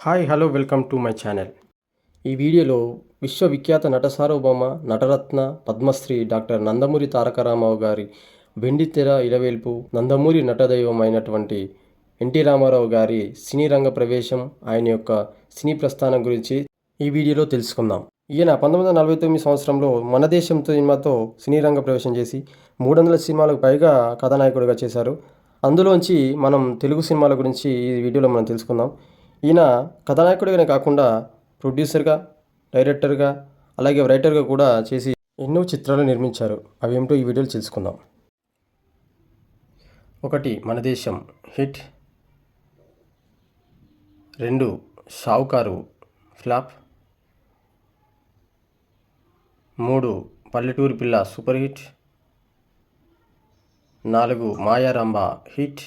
Hi hello welcome to my channel. ఈ వీడియోలో విశ్వవిఖ్యాత నట సార్వభౌమ నటరత్న పద్మశ్రీ డాక్టర్ నందమూరి తారకరామారావు గారి వెండితెర ఇలవేల్పు నందమూరి నటదైవం అయినటువంటి ఎన్టీ రామారావు గారి సినీ రంగ ప్రవేశం ఆయన యొక్క సినీ ప్రస్థానం గురించి ఈ వీడియోలో తెలుసుకుందాం. ఈయన పంతొమ్మిది వందల నలభై తొమ్మిది సంవత్సరంలో మన దేశం సినిమాతో సినీ రంగ ప్రవేశం చేసి మూడు వందల సినిమాలకు పైగా కథానాయకుడిగా చేశారు. అందులోంచి మనం తెలుగు సినిమాల గురించి ఈ వీడియోలో మనం తెలుసుకుందాం. ఈయన కథానాయకుడిగానే కాకుండా ప్రొడ్యూసర్గా డైరెక్టర్గా అలాగే రైటర్గా కూడా చేసి ఎన్నో చిత్రాలు నిర్మించారు. అవేమిటో ఈ వీడియోలో తెలుసుకుందాం. ఒకటి మన దేశం. హిట్. రెండు షావుకారు. ఫ్లాప్. మూడు పల్లెటూరు పిల్ల సూపర్ హిట్. నాలుగు మాయారాంబ హిట్.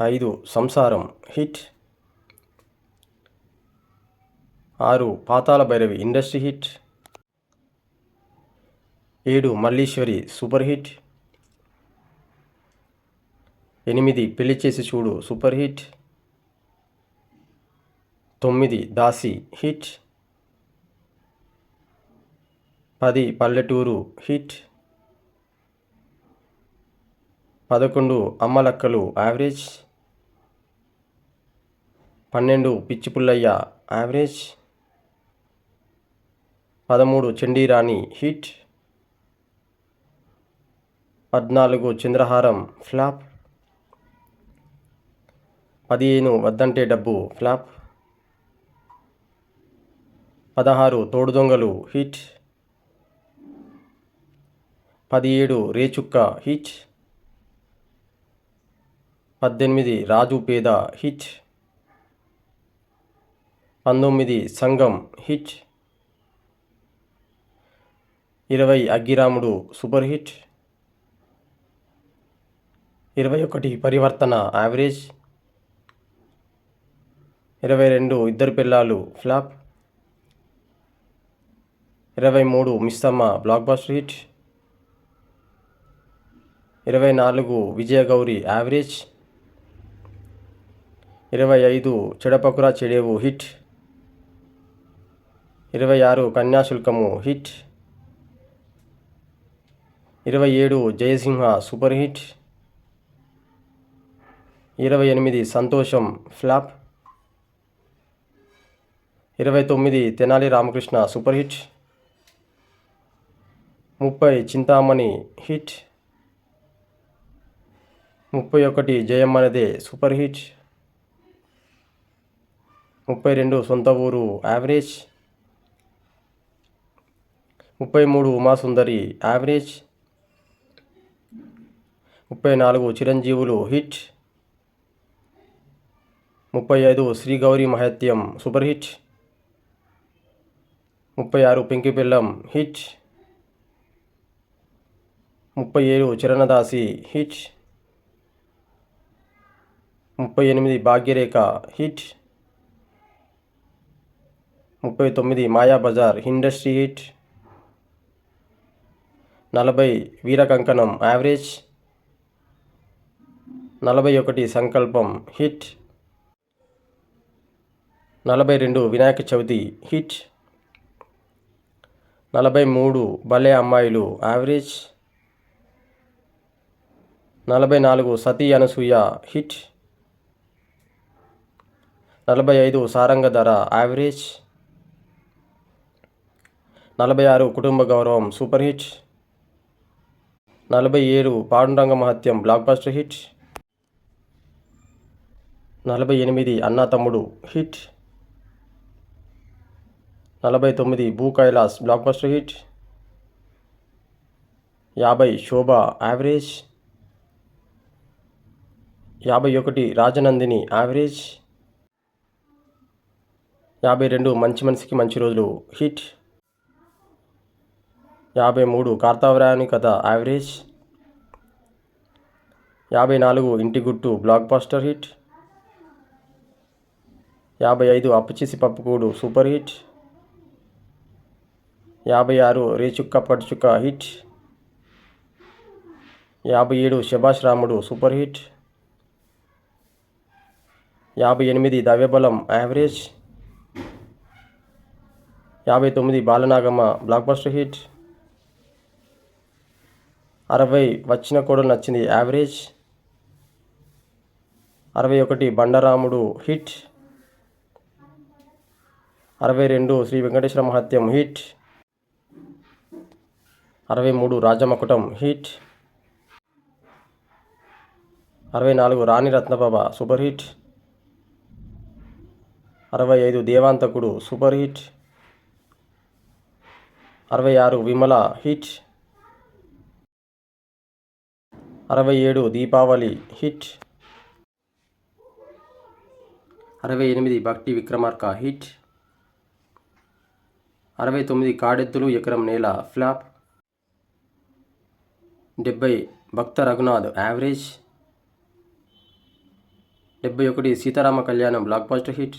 ఐదు సంసారం. హిట్. ఆరు పాతాళ భైరవి. Industry hit. ఏడు మల్లీశ్వరి. Super hit. ఎనిమిది పెళ్ళి చేసి చూడు. Super hit. తొమ్మిది దాసి. హిట్. పది పల్లెటూరు. హిట్. పదకొండు అమ్మలక్కలు. యావరేజ్. పన్నెండు పిచ్చి పుల్లయ్య యావరేజ్ పదమూడు చండీరాణి హిట్ పద్నాలుగు చంద్రహారం ఫ్లాప్ పదిహేను వద్దంటే డబ్బు ఫ్లాప్ పదహారు తోడు దొంగలు హిట్ పదిహేడు రేచుక్క హిట్ పద్దెనిమిది రాజు పేద హిట్ పంతొమ్మిది సంఘం హిట్. ఇరవై అగ్గిరాముడు సూపర్ హిట్. ఇరవై ఒకటి పరివర్తన యావరేజ్. ఇరవై రెండు ఇద్దరు పిల్లలు ఫ్లాప్. ఇరవై మూడు మిస్సమ్మ బ్లాక్ బస్టర్ హిట్. ఇరవై నాలుగు విజయగౌరి యావరేజ్. ఇరవై ఐదు చెడపకురా చెడేవు హిట్. ఇరవై ఆరు కన్యాశుల్కము హిట్. ఇరవై ఏడు జయసింహ సూపర్ హిట్. ఇరవై ఎనిమిది సంతోషం ఫ్లాప్. ఇరవై తొమ్మిది తెనాలి రామకృష్ణ సూపర్ హిట్. ముప్పై చింతామణి హిట్. ముప్పై ఒకటి జయమ్మనదే సూపర్ హిట్. ముప్పై రెండు సొంత ఊరు యావరేజ్. ముప్పై మూడు ఉమాసుందరి యావరేజ్ ముప్పై నాలుగు చిరంజీవులు హిట్ ముప్పై ఐదు శ్రీ గౌరీ మహత్యం సూపర్ హిట్ ముప్పై ఆరు పెంకిపిల్లం హిట్ ముప్పై ఏడు చరణదాసి హిట్ ముప్పై ఎనిమిది భాగ్యరేఖ హిట్ ముప్పై తొమ్మిది మాయాబజార్ ఇండస్ట్రీ హిట్ నలభై వీరకంకణం యావరేజ్ నలభై ఒకటి సంకల్పం హిట్. నలభై రెండు వినాయక చవితి హిట్. నలభై మూడు భలే అమ్మాయిలు యావరేజ్. నలభై నాలుగు సతీ అనసూయ హిట్. నలభై ఐదు సారంగ ధర యావరేజ్. నలభై ఆరు కుటుంబ గౌరవం సూపర్ హిట్. నలభై ఏడు Panduranga Mahatyam blockbuster hit. నలభై ఎనిమిది అన్నా తమ్ముడు హిట్. నలభై తొమ్మిది భూ కైలాస్ బ్లాక్ బస్టర్ హిట్. యాభై శోభ యావరేజ్. యాభై ఒకటి రాజనందిని యావరేజ్. యాభై రెండు మంచి మనిషికి మంచి రోజులు హిట్. యాభై మూడు కార్తావరాయని కథ యావరేజ్ యాభై నాలుగు ఇంటి గుట్టు బ్లాక్ బస్టర్ హిట్. యాభై ఐదు అప్పచేసి పప్పుకూడు సూపర్ హిట్. యాభై ఆరు రేచుక్క పడుచుక్క హిట్. యాభై ఏడు శభాష్ రాముడు సూపర్ హిట్. యాభై ఎనిమిది దవ్యబలం యావరేజ్. యాభై తొమ్మిది బాలనాగమ్మ బ్లాక్ బస్టర్ హిట్. అరవై వచ్చిన కోడలు నచ్చింది. యావరేజ్ అరవై ఒకటి బండరాముడు హిట్. అరవై రెండు శ్రీ వెంకటేశ్వర మహత్యం హిట్. అరవై మూడు రాజమకుటం హిట్. అరవై నాలుగు రాణి రత్నబాబ సూపర్ హిట్. అరవై ఐదు దేవాంతకుడు సూపర్ హిట్. అరవై ఆరు విమల హిట్. అరవై ఏడు దీపావళి హిట్. అరవై ఎనిమిది భక్తి విక్రమార్క హిట్. అరవై తొమ్మిది కాడెత్తులు ఎకరం నేల ఫ్లాప్. డెబ్బై భక్త రఘునాథ్ యావరేజ్. డెబ్బై ఒకటి సీతారామ కళ్యాణం బ్లాక్ బస్టర్ హిట్.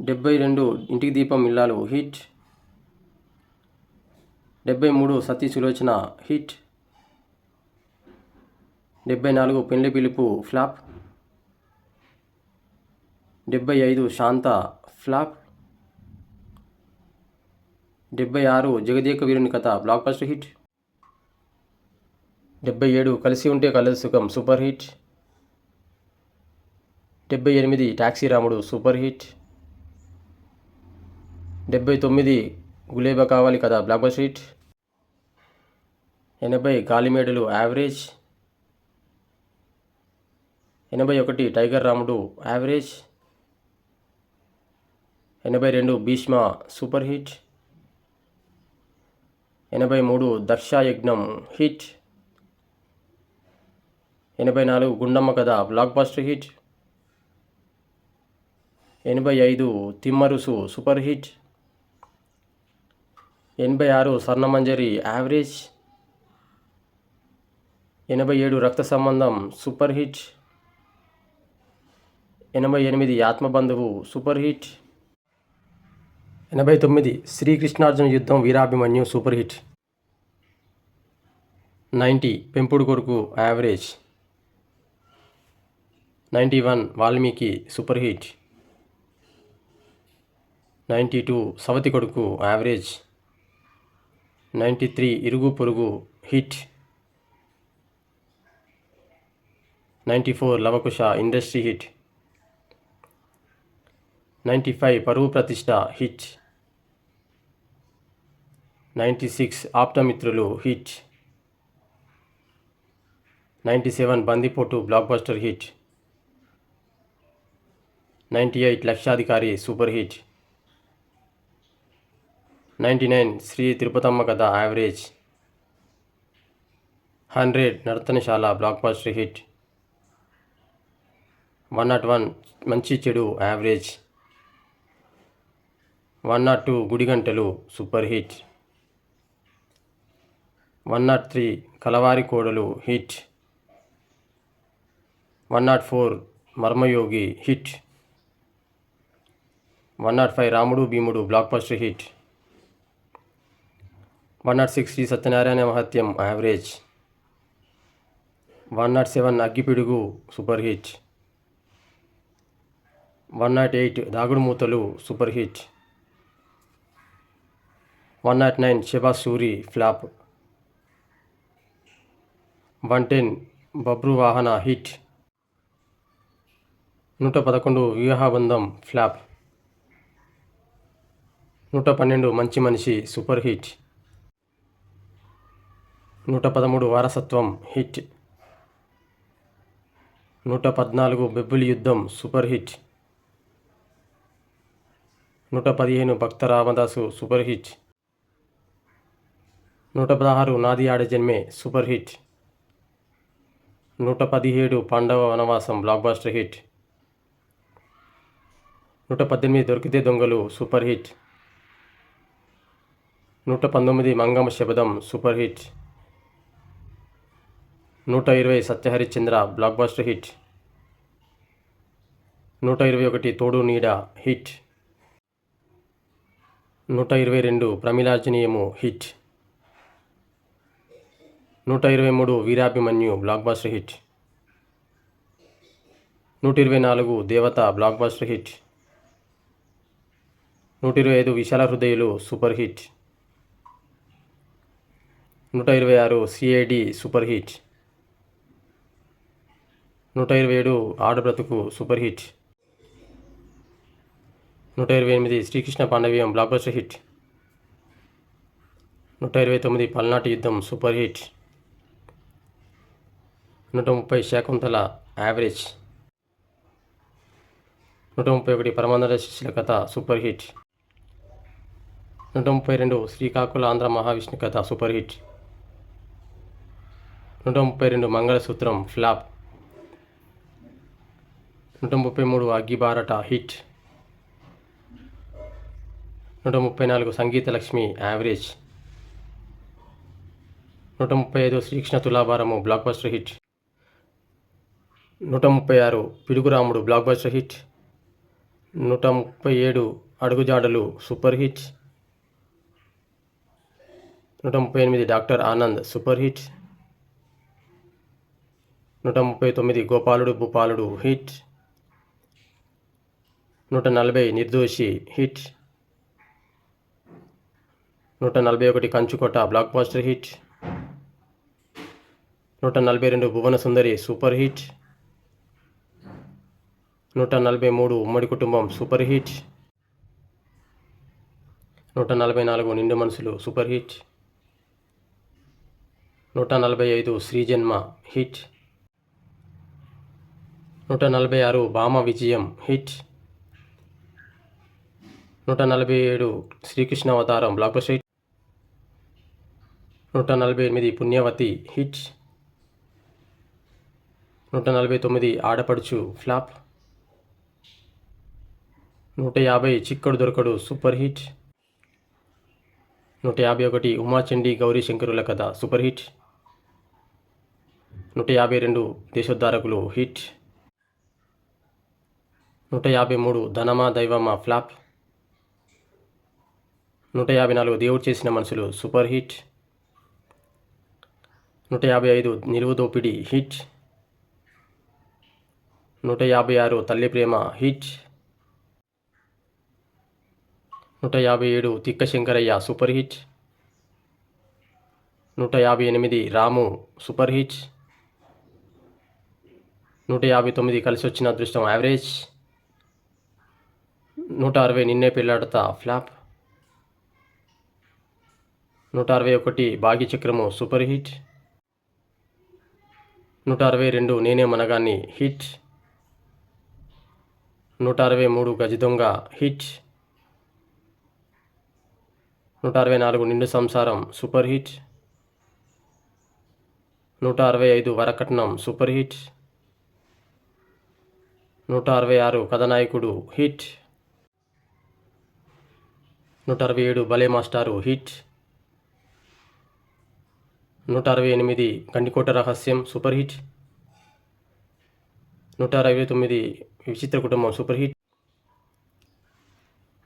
డెబ్బై రెండు ఇంటికి దీపం ఇల్లాలు హిట్. డెబ్బై మూడు సతీ సులోచన హిట్. డెబ్బై నాలుగు పెళ్ళి పిలుపు ఫ్లాప్. డెబ్బై ఐదు శాంత ఫ్లాప్. డెబ్బై ఆరు జగదేక వీరుని కథ బ్లాక్ బస్టర్ హిట్. డెబ్బై ఏడు కలిసి ఉంటే కలదు సుఖం సూపర్ హిట్. డెబ్బై ఎనిమిది టాక్సీ రాముడు సూపర్ హిట్. డెబ్బై తొమ్మిది గులేబా కావాలి కదా బ్లాక్ బస్టర్ హిట్. ఎనభై గాలిమేడలు యావరేజ్. ఎనభై ఒకటి టైగర్ రాముడు యావరేజ్ ఎనభై రెండు భీష్మ సూపర్ హిట్ ఎనభై మూడు దక్షాయజ్ఞం హిట్ ఎనభై నాలుగు గుండమ్మ కథ బ్లాక్ బస్టర్ హిట్ ఎనభై ఐదు తిమ్మరుసు సూపర్ హిట్ ఎనభై ఆరు స్వర్ణమంజరి యావరేజ్ ఎనభై ఏడు రక్త సంబంధం సూపర్ హిట్. ఎనభై ఎనిమిది ఆత్మబంధువు సూపర్ హిట్. ఎనభై తొమ్మిది శ్రీకృష్ణార్జున యుద్ధం Veerabhimanyu super hit. Ninety Pempudu Koduku average. Ninety one Valmiki super hit. Ninety two Savati Koduku average. Ninety three Irugu Porugu hit. Ninety four Lavakusa industry hit. Ninety five Paruvu Prathishta hit. Ninety six Apthamitrulu hit. Ninety seven Bandipotu blockbuster hit. Ninety eight Lakshadhikari super hit. Ninety nine Sri Tirupatamma Katha average. Hundred Nartanasala blockbuster hit. One nought one Manchi Chedu average. One nought two Gudigantalu super hit. One nought three Kalavari Kodalu hit. One not four Marmayogi hit. One not five Ramudu Bheemudu blockbuster hit. One not six Sri Satyanarayana Mahatyam average. One not seven Aggipidugu super hit. One not eight Dagudu Moothalu super hit. One not nine Shiva Suri flop. One ten Babruvahana hit. నూట పదకొండు వివాహబంధం flop. నూట పన్నెండు మంచి మనిషి super hit. నూట పదమూడు వారసత్వం hit. నూట పద్నాలుగు బెబ్బులి యుద్ధం సూపర్ హిట్. నూట పదిహేను భక్త రామదాసు సూపర్ హిట్. నూట పదహారు నాది ఆడ జన్మే సూపర్ హిట్. నూట పదిహేడు పాండవ వనవాసం బ్లాక్ బాస్టర్ హిట్. నూట పద్దెనిమిది దొరికితే దొంగలు సూపర్ హిట్. నూట పంతొమ్మిది మంగమ్మ శబదం సూపర్ హిట్. నూట ఇరవై సత్యహరిశ్చంద్ర బ్లాక్ బాస్టర్ హిట్. నూట ఇరవై ఒకటి తోడు నీడ హిట్. నూట ఇరవై రెండు ప్రమిలార్జనీయము హిట్. నూట ఇరవై మూడు వీరాభిమన్యు బ్లాక్ బాస్టర్ హిట్. నూట ఇరవై నాలుగు దేవత బ్లాక్ బాస్టర్ హిట్. నూట ఇరవై ఐదు విశాల హృదయులు సూపర్ హిట్. నూట ఇరవై ఆరు సిఐడి సూపర్ హిట్. నూట ఇరవై ఏడు ఆడబ్రతుకు సూపర్ హిట్. నూట ఇరవై ఎనిమిది Sri Krishna Pandaveeyam blockbuster hit. నూట ఇరవై తొమ్మిది పల్నాటి యుద్ధం సూపర్ హిట్. నూట ముప్పై శాకుంతల యావరేజ్. నూట ముప్పై ఒకటి పరమానంద శిష్యుల కథ సూపర్ హిట్. నూట ముప్పై రెండు శ్రీకాకుళ ఆంధ్ర మహావిష్ణు కథ సూపర్ హిట్. నూట ముప్పై రెండు మంగళసూత్రం ఫ్లాప్. నూట ముప్పై మూడు అగ్గిబారట హిట్. నూట ముప్పై నాలుగు సంగీత లక్ష్మి యావరేజ్. నూట ముప్పై ఐదు Srikrishna Tulabharam blockbuster hit. నూట ముప్పై ఆరు పిడుగురాముడు బ్లాక్ బస్టర్ హిట్. నూట ముప్పై ఏడు అడుగుజాడలు సూపర్ హిట్. నూట ముప్పై ఎనిమిది డాక్టర్ ఆనంద్ సూపర్ హిట్. నూట ముప్పై తొమ్మిది గోపాలుడు భూపాలుడు హిట్. నూట నలభై నిర్దోషి హిట్. నూట నలభై ఒకటి కంచుకోట బ్లాక్ బాస్టర్ హిట్. నూట నలభై రెండు భువన సుందరి సూపర్ హిట్. నూట నలభై మూడు ఉమ్మడి కుటుంబం సూపర్ హిట్. నూట నలభై నాలుగు నిండు మనసులు సూపర్ హిట్. నూట నలభై ఐదు శ్రీజన్మ హిట్. నూట నలభై ఆరు భామ విజయం హిట్. నూట నలభై ఏడు శ్రీకృష్ణ అవతారం బ్లాక్ హిట్. నూట నలభై ఎనిమిది పుణ్యవతి హిట్. నూట నలభై తొమ్మిది ఆడపడుచు ఫ్లాప్. నూట యాభై చిక్కడు దొరకడు సూపర్ హిట్. నూట యాభై ఒకటి ఉమాచండి గౌరీ శంకరుల కథ సూపర్ హిట్. నూట యాభై రెండు దేశోద్ధారకులు హిట్. నూట యాభై మూడు ధనమా దైవమా ఫ్లాప్. నూట యాభై నాలుగు దేవుడు చేసిన మనుషులు సూపర్ హిట్. నూట యాభై ఐదు నిలువు దోపిడీ హిట్. నూట యాభై ఆరు తల్లి ప్రేమ హిట్. నూట యాభై ఏడు తిక్క శంకరయ్య సూపర్ హిట్. నూట యాభై ఎనిమిది రాము సూపర్ హిట్. నూట యాభై తొమ్మిది కలిసి వచ్చిన అదృష్టం యావరేజ్. నూట అరవై నిన్నే పెళ్ళాడతా ఫ్లాప్. నూట అరవై ఒకటి భాగ్య చక్రము సూపర్ హిట్. నూట అరవై రెండు నేనే మనగాన్ని హిట్. నూట అరవై మూడు గజదొంగ హిట్. నూట అరవై నాలుగు నిండు సంసారం సూపర్ హిట్. నూట అరవై ఐదు వరకట్నం సూపర్ హిట్. నూట అరవై ఆరు కథనాయకుడు హిట్. నూట అరవై ఏడు భలే మాస్టారు హిట్. నూట అరవై ఎనిమిది గండికోట రహస్యం సూపర్ హిట్. నూట అరవై తొమ్మిది విచిత్ర కుటుంబం సూపర్ హిట్.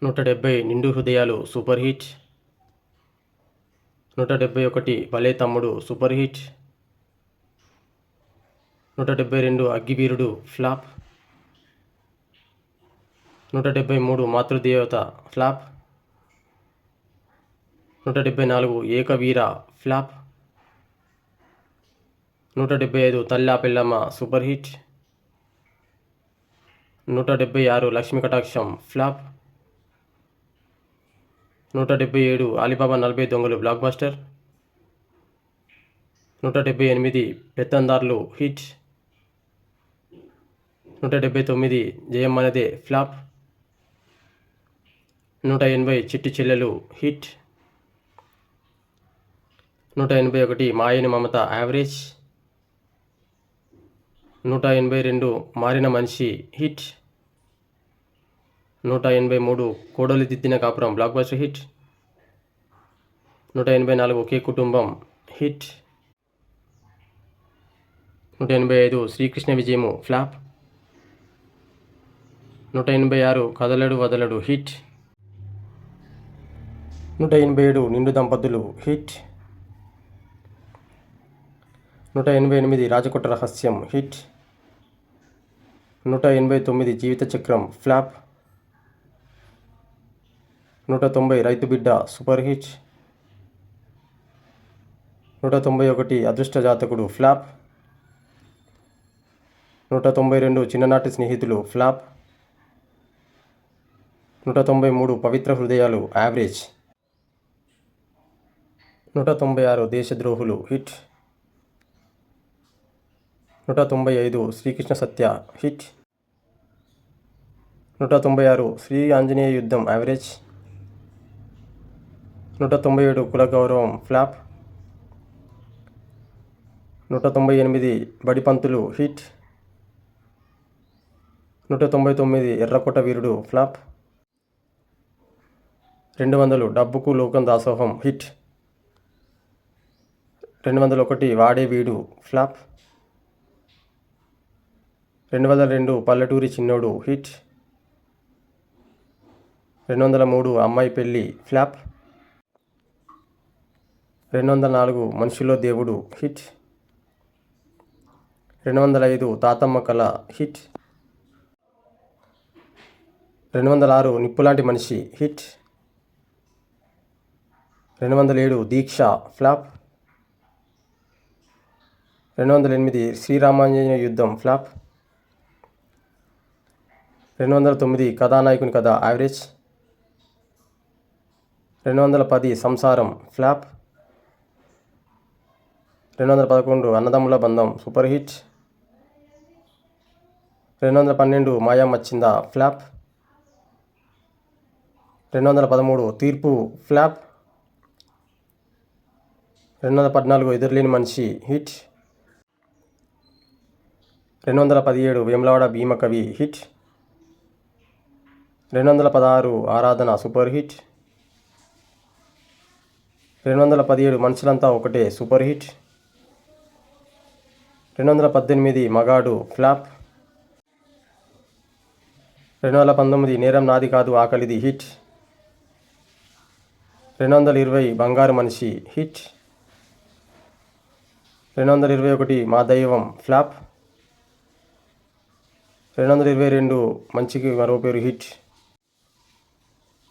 నూట డెబ్బై నిండు హృదయాలు సూపర్ హిట్. నూట డెబ్బై ఒకటి భలే తమ్ముడు సూపర్ హిట్. నూట డెబ్బై రెండు అగ్గివీరుడు ఫ్లాప్. నూట డెబ్బై మూడు మాతృదేవత ఫ్లాప్. నూట డెబ్బై నాలుగు ఏకవీర ఫ్లాప్. నూట డెబ్బై ఐదు తల్లా పిల్లమ్మ సూపర్ హిట్. నూట డెబ్బై ఆరు లక్ష్మీ కటాక్షం ఫ్లాప్. నూట డెబ్బై ఏడు అలీబాబా నలభై దొంగలు బ్లాక్ బస్టర్ నూట డెబ్బై ఎనిమిది పెత్తందార్లు హిట్. నూట డెబ్బై తొమ్మిది జయం అనేదే ఫ్లాప్ నూట ఎనభై చిట్టి చెల్లెలు హిట్. నూట ఎనభై ఒకటి మాయని మమత యావరేజ్ నూట ఎనభై రెండు మారిన మనిషి హిట్. నూట ఎనభై మూడు కోడలి దిద్దిన కాపురం. Blockbuster hit. నూట ఎనభై నాలుగు ఒకే కుటుంబం. హిట్ నూట ఎనభై ఐదు శ్రీకృష్ణ విజయము. ఫ్లాప్ నూట ఎనభై ఆరు కదలడు వదలడు. హిట్ నూట ఎనభై ఏడు నిండు దంపతులు. హిట్ నూట ఎనభై ఎనిమిది రాజకుట్ర రహస్యం. హిట్ నూట ఎనభై తొమ్మిది జీవిత చక్రం. ఫ్లాప్ నూట తొంభై రైతు బిడ్డ సూపర్ హిట్. నూట తొంభై ఒకటి అదృష్ట జాతకుడు ఫ్లాప్. నూట తొంభై రెండు చిన్ననాటి స్నేహితులు ఫ్లాప్. నూట తొంభై మూడు పవిత్ర హృదయాలు యావరేజ్. నూట తొంభై ఆరు దేశద్రోహులు హిట్. నూట తొంభై ఐదు శ్రీకృష్ణ సత్య హిట్. నూట తొంభై ఆరు శ్రీ ఆంజనేయ యుద్ధం యావరేజ్. నూట తొంభై ఏడు కుల గౌరవం ఫ్లాప్. నూట తొంభై ఎనిమిది బడిపంతులు హిట్. నూట తొంభై తొమ్మిది ఎర్రకోట వీరుడు ఫ్లాప్. రెండు వందలు డబ్బుకు లోకం దాసోహం హిట్. రెండు వందల ఒకటి వాడే వీడు ఫ్లాప్. రెండు వందల రెండు పల్లెటూరి చిన్నోడు హిట్. రెండు వందల మూడు అమ్మాయి పెళ్ళి ఫ్లాప్. రెండు వందల నాలుగు మనిషిలో దేవుడు హిట్. రెండు వందల ఐదు తాతమ్మ కళ హిట్. రెండు వందల ఆరు నిప్పులాంటి మనిషి హిట్. రెండు వందల ఏడు దీక్ష ఫ్లాప్. రెండు వందల ఎనిమిది శ్రీరామాంజనేయ యుద్ధం ఫ్లాప్. రెండు వందల తొమ్మిది కథానాయకుని కథ యావరేజ్. రెండు వందల పది సంసారం ఫ్లాప్. రెండు వందల పదకొండు అన్నదమ్ముల బంధం సూపర్ హిట్. రెండు వందల పన్నెండు మాయా మచ్చిందా ఫ్లాప్. రెండు వందల పదమూడు తీర్పు ఫ్లాప్. రెండు వందల పద్నాలుగు ఎదురులేని మనిషి హిట్. రెండు వందల పదిహేడు వేములవాడ భీమకవి హిట్. రెండు వందల పదహారు ఆరాధన సూపర్ హిట్. రెండు వందల పదిహేడు మనుషులంతా ఒకటే సూపర్ హిట్. రెండు వందల పద్దెనిమిది మగాడు ఫ్లాప్. రెండు వందల పంతొమ్మిది నేరం నాది కాదు ఆకలిది హిట్. రెండు వందల ఇరవై బంగారు మనిషి హిట్. రెండు వందల ఇరవై ఒకటి మా దైవం ఫ్లాప్. రెండు వందల ఇరవై రెండు మంచికి మరో పేరు హిట్.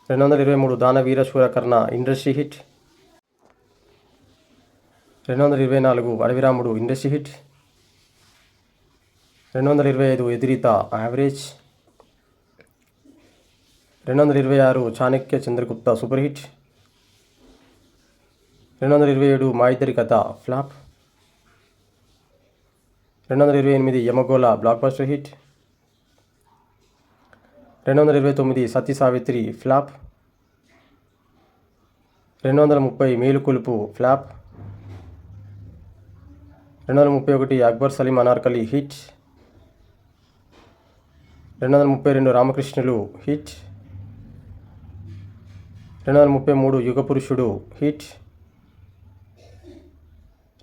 రెండు వందల ఇరవై మూడు దానవీర శూరకర్ణ ఇండస్ట్రీ హిట్. రెండు వందల ఇరవై నాలుగు అడవిరాముడు ఇండస్ట్రీ హిట్. రెండు వందల ఇరవై ఐదు ఎదిరిత యావరేజ్. రెండు వందల ఇరవై ఆరు చాణక్య చంద్రగుప్త సూపర్ హిట్ రెండు వందల ఇరవై ఏడు మా ఇద్దరి కథ ఫ్లాప్. రెండు వందల ఇరవై ఎనిమిది యమగోళ బ్లాక్ బస్టర్ హిట్. రెండు వందల ఇరవై తొమ్మిది సతీ సావిత్రి ఫ్లాప్. రెండు వందల ముప్పై మేలుకొలుపు ఫ్లాప్. రెండు వందల ముప్పై ఒకటి అక్బర్ సలీం అనార్కలి హిట్. రెండు వందల ముప్పై రెండు రామకృష్ణులు హిట్. రెండు వందల ముప్పై మూడు యుగపురుషుడు హిట్.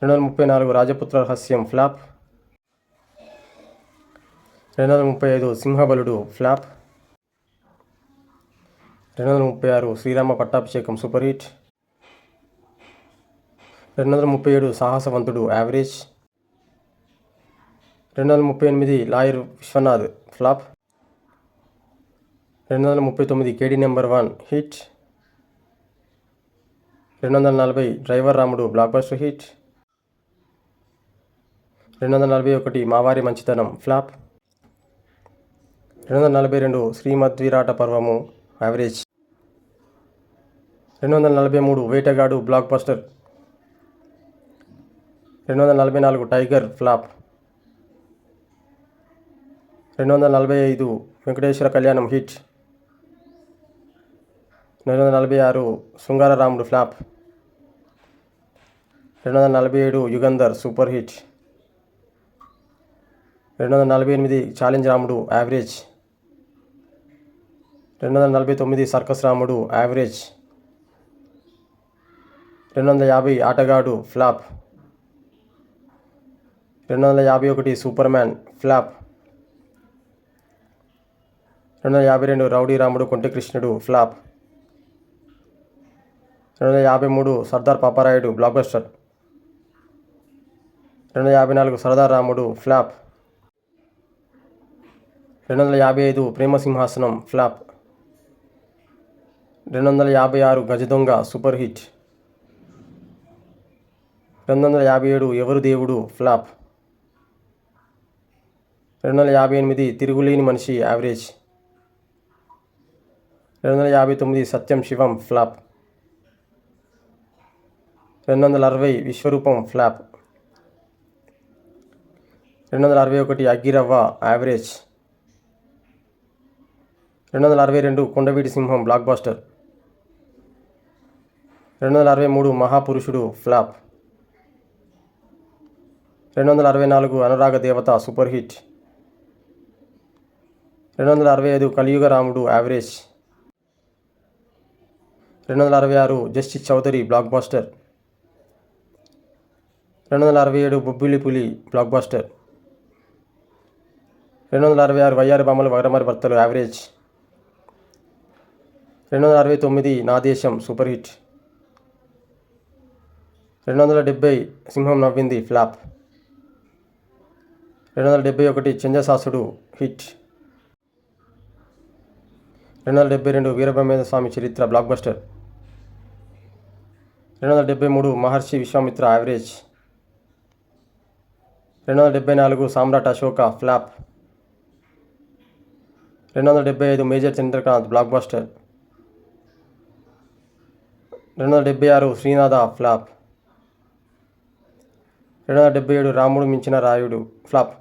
రెండు వందల ముప్పై నాలుగు రాజపుత్ర రహస్యం ఫ్లాప్. రెండు వందల ముప్పై ఐదు సింహబలుడు ఫ్లాప్. రెండు వందల ముప్పై ఆరు శ్రీరామ పట్టాభిషేకం సూపర్ హిట్. రెండు వందల ముప్పై ఏడు సాహసవంతుడు యావరేజ్. రెండు వందల ముప్పై ఎనిమిది లాయర్ విశ్వనాథ్ ఫ్లాప్. రెండు వందల ముప్పై తొమ్మిది కేడీ నెంబర్ వన్ హిట్. రెండు వందల నలభై డ్రైవర్ రాముడు బ్లాక్ బస్టర్ హిట్. రెండు వందల నలభై ఒకటి మావారి మంచితనం ఫ్లాప్. రెండు వందల నలభై రెండు శ్రీమద్విరాట పర్వము యావరేజ్. రెండు వందల నలభై మూడు వేటగాడు బ్లాక్ బస్టర్. రెండు వందల నలభై నాలుగు టైగర్ ఫ్లాప్. రెండు వందల నలభై ఐదు వెంకటేశ్వర కళ్యాణం హిట్. రెండు వందల నలభై ఆరు శృంగార రాముడు ఫ్లాప్. రెండు వందల నలభై ఏడు యుగంధర్ సూపర్ హిట్. రెండు వందల నలభై ఎనిమిది ఛాలెంజ్ రాముడు యావరేజ్. రెండు వందల నలభై తొమ్మిది సర్కస్ రాముడు యావరేజ్. రెండు వందల యాభై ఆటగాడు ఫ్లాప్. రెండు వందల యాభై ఒకటి సూపర్ మ్యాన్ ఫ్లాప్. రెండు వందల యాభై రెండు రౌడీ రాముడు కొంటికృష్ణుడు ఫ్లాప్. రెండు వందల యాభై మూడు సర్దార్ పాపారాయుడు బ్లాక్ బస్టర్ రెండు వందల యాభై నాలుగు సరదార్ రాముడు ఫ్లాప్ రెండు వందల యాభై ఐదు ప్రేమ సింహాసనం ఫ్లాప్ రెండు వందల యాభై ఆరు గజదొంగ సూపర్ హిట్ రెండు వందల యాభై ఏడు ఎవరు దేవుడు ఫ్లాప్ రెండు వందల యాభై ఎనిమిది తిరుగులేని మనిషి యావరేజ్ రెండు వందల యాభై తొమ్మిది సత్యం శివం ఫ్లాప్ రెండు వందల అరవై విశ్వరూపం ఫ్లాప్. రెండు వందల అరవై ఒకటి అగ్గిరవ్వ యావరేజ్. రెండు వందల అరవై రెండు కొండవీటి సింహం బ్లాక్ బాస్టర్. రెండు వందల అరవై మూడు మహాపురుషుడు ఫ్లాప్. రెండు వందల అరవై నాలుగు అనురాగ దేవత సూపర్ హిట్. రెండు వందల అరవై ఐదు కలియుగ రాముడు యావరేజ్. రెండు వందల అరవై ఆరు జస్టిస్ చౌదరి బ్లాక్ బాస్టర్. రెండు వందల అరవై ఏడు బొబ్బిలి పులి బ్లాక్ బాస్టర్ రెండు వందల అరవై ఆరు వయ్యారి బొమ్మలు వగరమరి భర్తలు యావరేజ్ రెండు వందల అరవై తొమ్మిది నా దేశం సూపర్ హిట్ రెండు వందల డెబ్బై సింహం నవ్వింది ఫ్లాప్ రెండు వందల డెబ్బై ఒకటి చంద్రశాసుడు హిట్ రెండు వందల డెబ్బై రెండు వీరబ్రహ్మేంద్ర స్వామి చరిత్ర బ్లాక్ బస్టర్ రెండు వందల డెబ్బై మూడు మహర్షి విశ్వామిత్ర యావరేజ్ రెండు వందల డెబ్బై నాలుగు సామ్రాట్ అశోక ఫ్లాప్. రెండు వందల డెబ్బై ఐదు మేజర్ చంద్రకాంత్ బ్లాక్ బస్టర్. రెండు వందల డెబ్బై ఆరు శ్రీనాథ ఫ్లాప్. రెండు వందల డెబ్బై ఏడు రాముడు మించిన రాయుడు ఫ్లాప్.